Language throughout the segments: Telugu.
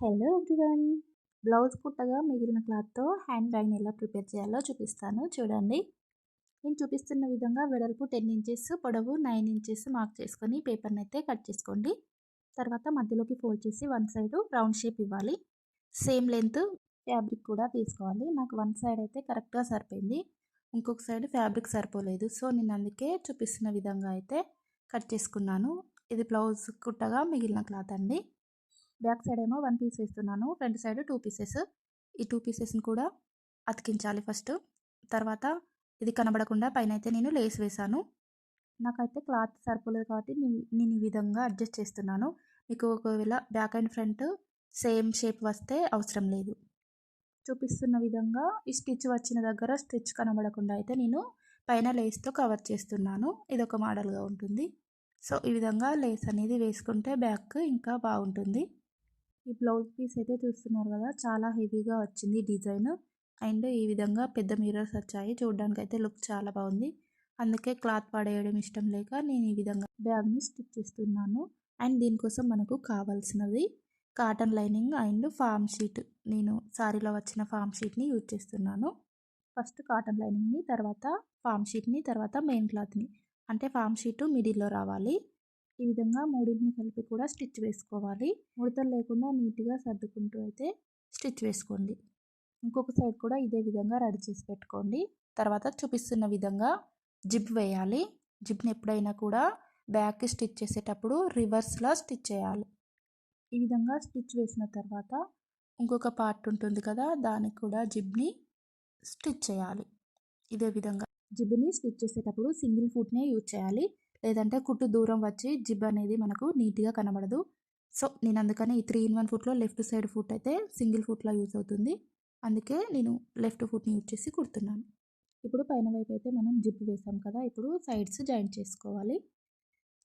Hello everyone. బ్లౌజ్ కుట్టగా మిగిలిన క్లాత్తో హ్యాండ్ బ్యాగ్ని ఎలా ప్రిపేర్ చేయాలో చూపిస్తాను. చూడండి. నేను చూపిస్తున్న విధంగా వెడల్పు టెన్ ఇంచెస్ పొడవు నైన్ ఇంచెస్ మార్క్ చేసుకొని పేపర్ని అయితే కట్ చేసుకోండి. తర్వాత మధ్యలోకి ఫోల్డ్ చేసి వన్ సైడ్ రౌండ్ షేప్ ఇవ్వాలి. సేమ్ లెంత్ ఫ్యాబ్రిక్ కూడా తీసుకోవాలి. నాకు వన్ సైడ్ అయితే కరెక్ట్గా సరిపోయింది. ఇంకొక సైడ్ ఫ్యాబ్రిక్ సరిపోలేదు. సో నేను అందుకే చూపిస్తున్న విధంగా అయితే కట్ చేసుకున్నాను. ఇది బ్లౌజ్ కుట్టగా మిగిలిన క్లాత్ అండి. బ్యాక్ సైడ్ ఏమో వన్ పీస్ వేస్తున్నాను ఫ్రంట్ సైడ్ టూ పీసెస్. ఈ టూ పీసెస్ని కూడా అతికించాలి ఫస్ట్. తర్వాత ఇది కనబడకుండా పైన అయితే నేను లేస్ వేశాను. నాకైతే క్లాత్ సరిపోలేదు కాబట్టి నేను ఈ విధంగా అడ్జస్ట్ చేస్తున్నాను. మీకు ఒకవేళ back and front same shape వస్తే అవసరం లేదు. చూపిస్తున్న విధంగా ఈ స్టిచ్ వచ్చిన దగ్గర స్టిచ్ కనబడకుండా అయితే నేను పైన లేస్తో కవర్ చేస్తున్నాను. ఇది ఒక మోడల్గా ఉంటుంది. సో ఈ విధంగా లేస్ అనేది వేసుకుంటే బ్యాక్ ఇంకా బాగుంటుంది. ఈ బ్లౌజ్ పీస్ అయితే చూస్తున్నారు కదా చాలా హెవీగా వచ్చింది డిజైన్. అండ్ ఈ విధంగా పెద్ద మిర్రర్స్ వచ్చాయి. చూడడానికి అయితే లుక్ చాలా బాగుంది. అందుకే క్లాత్ పడేయడం ఇష్టం లేక నేను ఈ విధంగా బ్యాగ్ని స్టిచ్ చేస్తున్నాను. అండ్ దీనికోసం మనకు కావాల్సినది cotton lining and foam sheet. నేను సారీలో వచ్చిన ఫామ్ షీట్ని యూజ్ చేస్తున్నాను. ఫస్ట్ కాటన్ లైనింగ్ని తర్వాత ఫామ్ షీట్ని తర్వాత మెయిన్ క్లాత్ని. అంటే ఫామ్ షీట్ మిడిల్లో రావాలి. ఈ విధంగా మూడింటిని కలిపి కూడా స్టిచ్ వేసుకోవాలి. ముడతలు లేకుండా నీట్గా సర్దుకుంటూ అయితే స్టిచ్ వేసుకోండి. ఇంకొక సైడ్ కూడా ఇదే విధంగా రెడీ చేసి పెట్టుకోండి. తర్వాత చూపిస్తున్న విధంగా జిప్ వేయాలి. జిప్ని ఎప్పుడైనా కూడా బ్యాక్ స్టిచ్ చేసేటప్పుడు రివర్స్లో స్టిచ్ చేయాలి. ఈ విధంగా స్టిచ్ వేసిన తర్వాత ఇంకొక పార్ట్ ఉంటుంది కదా దానికి కూడా జిబ్ని స్టిచ్ చేయాలి. ఇదే విధంగా జిబ్ని స్టిచ్ చేసేటప్పుడు సింగిల్ ఫుట్నే యూజ్ చేయాలి. లేదంటే కుట్టు దూరం వచ్చి జిబ్ అనేది మనకు నీట్గా కనబడదు. సో నేను అందుకని ఈ త్రీ ఇన్ వన్ ఫుట్లో లెఫ్ట్ సైడ్ ఫుట్ అయితే సింగిల్ ఫుట్లో యూజ్ అవుతుంది. అందుకే నేను లెఫ్ట్ ఫుట్ని యూజ్ చేసి కుడుతున్నాను. ఇప్పుడు పైన వైపు అయితే మనం జిప్ వేసాం కదా! ఇప్పుడు సైడ్స్ జాయింట్ చేసుకోవాలి.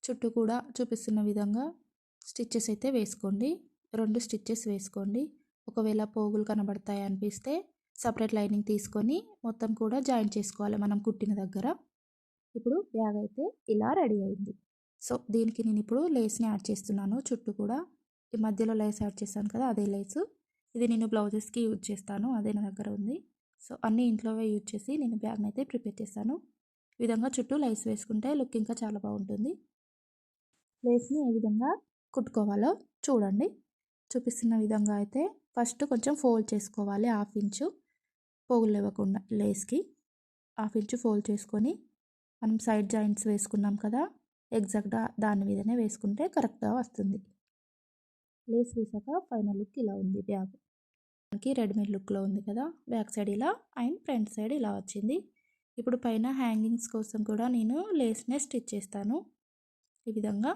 చుట్టూ కూడా చూపిస్తున్న విధంగా స్టిచ్చెస్ అయితే వేసుకోండి. రెండు స్టిచ్చెస్ వేసుకోండి. ఒకవేళ పోగులు కనబడతాయి అనిపిస్తే సపరేట్ లైనింగ్ తీసుకొని మొత్తం కూడా జాయింట్ చేసుకోవాలి మనం కుట్టిన దగ్గర. ఇప్పుడు బ్యాగ్ అయితే ఇలా రెడీ అయింది. సో దీనికి నేను ఇప్పుడు లేస్ని యాడ్ చేస్తున్నాను. చుట్టూ కూడా ఈ మధ్యలో లేస్ యాడ్ చేస్తాను కదా అదే లేస్. ఇది నేను బ్లౌజెస్కి యూజ్ చేస్తాను. అదే నా దగ్గర ఉంది. సో అన్ని ఇంట్లోవే యూజ్ చేసి నేను బ్యాగ్ని అయితే ప్రిపేర్ చేస్తాను. ఈ విధంగా చుట్టూ లేస్ వేసుకుంటే లుక్ ఇంకా చాలా బాగుంటుంది. లేస్ని ఏ విధంగా కుట్టుకోవాలో చూడండి. చూపిస్తున్న విధంగా అయితే ఫస్ట్ కొంచెం ఫోల్డ్ చేసుకోవాలి. హాఫ్ ఇంచు పోగులు ఇవ్వకుండా లేస్కి. హాఫ్ ఇంచు ఫోల్డ్ చేసుకొని మనం సైడ్ జాయింట్స్ వేసుకున్నాం కదా ఎగ్జాక్ట్గా దాని మీదనే వేసుకుంటే కరెక్ట్గా వస్తుంది. లేస్ వేసాక ఫైనల్ లుక్ ఇలా ఉంది బ్యాగ్. మనకి రెడీమేడ్ లుక్లో ఉంది కదా బ్యాక్ సైడ్ ఇలా అండ్ ఫ్రంట్ సైడ్ ఇలా వచ్చింది. ఇప్పుడు పైన హ్యాంగింగ్స్ కోసం కూడా నేను లేస్నే స్టిచ్ చేస్తాను. ఈ విధంగా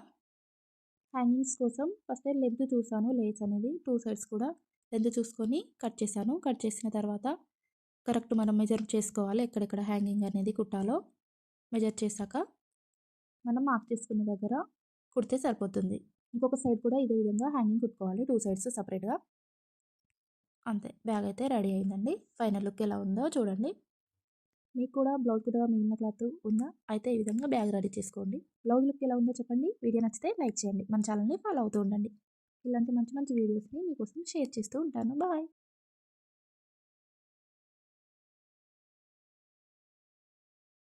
హ్యాంగింగ్స్ కోసం ఫస్ట్ లెంత్ చూసాను లేస్ అనేది టూ సైడ్స్ కూడా లెంత్ చూసుకొని కట్ చేశాను. కట్ చేసిన తర్వాత కరెక్ట్ మనం మెజర్ చేసుకోవాలి ఎక్కడెక్కడ హ్యాంగింగ్ అనేది కుట్టాలో. మెజర్ చేశాక మనం మార్క్ చేసుకున్న దగ్గర కుడితే సరిపోతుంది. ఇంకొక సైడ్ కూడా ఇదే విధంగా హ్యాంగింగ్ కుట్టుకోవాలి. టూ సైడ్స్ సపరేట్గా. అంతే. బ్యాగ్ అయితే రెడీ అయిందండి. ఫైనల్ లుక్ ఎలా ఉందో చూడండి. మీకు కూడా బ్లౌజ్ కూడా మిగిలిన క్లాత్ ఉందా అయితే ఈ విధంగా బ్యాగ్ రెడీ చేసుకోండి. బ్లౌజ్ లుక్ ఎలా ఉందో చెప్పండి. వీడియో నచ్చితే లైక్ చేయండి. మన ఛానల్ని ఫాలో అవుతూ ఉండండి. ఇలాంటి మంచి మంచి వీడియోస్ని మీకోసం షేర్ చేస్తూ ఉంటాను. బాయ్!